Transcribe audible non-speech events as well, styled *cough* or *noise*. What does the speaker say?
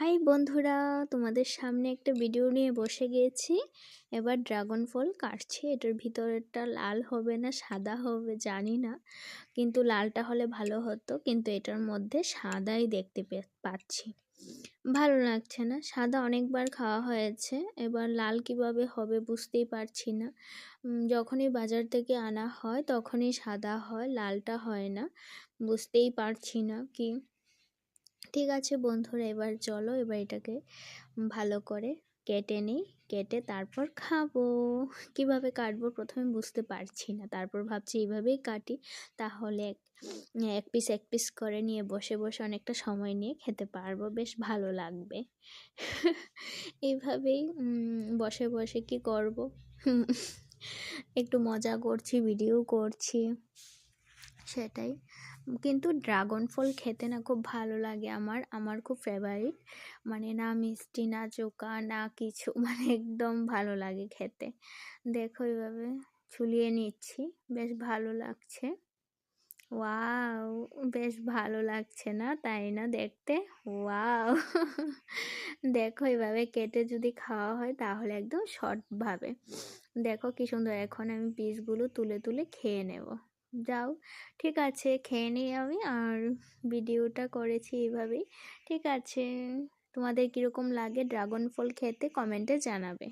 High বন্ধুরা, তোমাদের সামনে একটা ভিডিও নিয়ে বসে গিয়েছি এবার ড্রাগন ফল কাটছি। এটার ভিতরেরটা লাল হবে না, সাদা হবে জানি না। কিন্তু লালটা হলে ভালো হতো, কিন্তু এটার মধ্যে সাদাই দেখতে পাচ্ছি। ভালো লাগছে না। সাদা অনেকবার খাওয়া হয়েছে। এবার লাল কীভাবে হবে বুঝতেই পারছি না। যখনই বাজার থেকে আনা হয়, তখনই সাদা হয়, লালটা হয় না। বুঝতেই পারছি না কি ঠিক আছে বন্ধুরা, এবার চলো, এবার এটাকে ভালো করে কেটে নিই, কেটে তারপর খাব। কীভাবে কাটবো প্রথমে বুঝতে পারছি না, তারপর ভাবছি এইভাবেই কাটি, তাহলে এক পিস এক পিস করে নিয়ে বসে বসে অনেকটা সময় নিয়ে খেতে পারব, বেশ ভালো লাগবে। এইভাবেই বসে বসে কি করব? একটু মজা করছি ভিডিও করছি। সেটাই। কিন্তু ড্রাগন ফল খেতে না খুব ভালো লাগে আমার আমার খুব ফেভারিট মানে না মিষ্টি, না চোকা না কিছু *laughs* মানে একদম ভালো লাগে খেতে। দেখো এইভাবে ছুলিয়ে নিচ্ছি, বেশ ভালো লাগছে। ওয়াও, বেশ ভালো লাগছে না, তাই না দেখতে? ওয়াও। *laughs* দেখো এইভাবে কেটে যদি খাওয়া হয় তাহলে একদম শর্টভাবে। দেখো কি সুন্দর, এখন আমি পিসগুলো তুলে তুলে খেয়ে নেব। যাও। ঠিক আছে, খেয়ে নিই আমি আর ভিডিওটা করেছি এইভাবেই ঠিক আছে, তোমাদের কীরকম লাগে ড্রাগন ফল খেতে কমেন্টে জানাবে।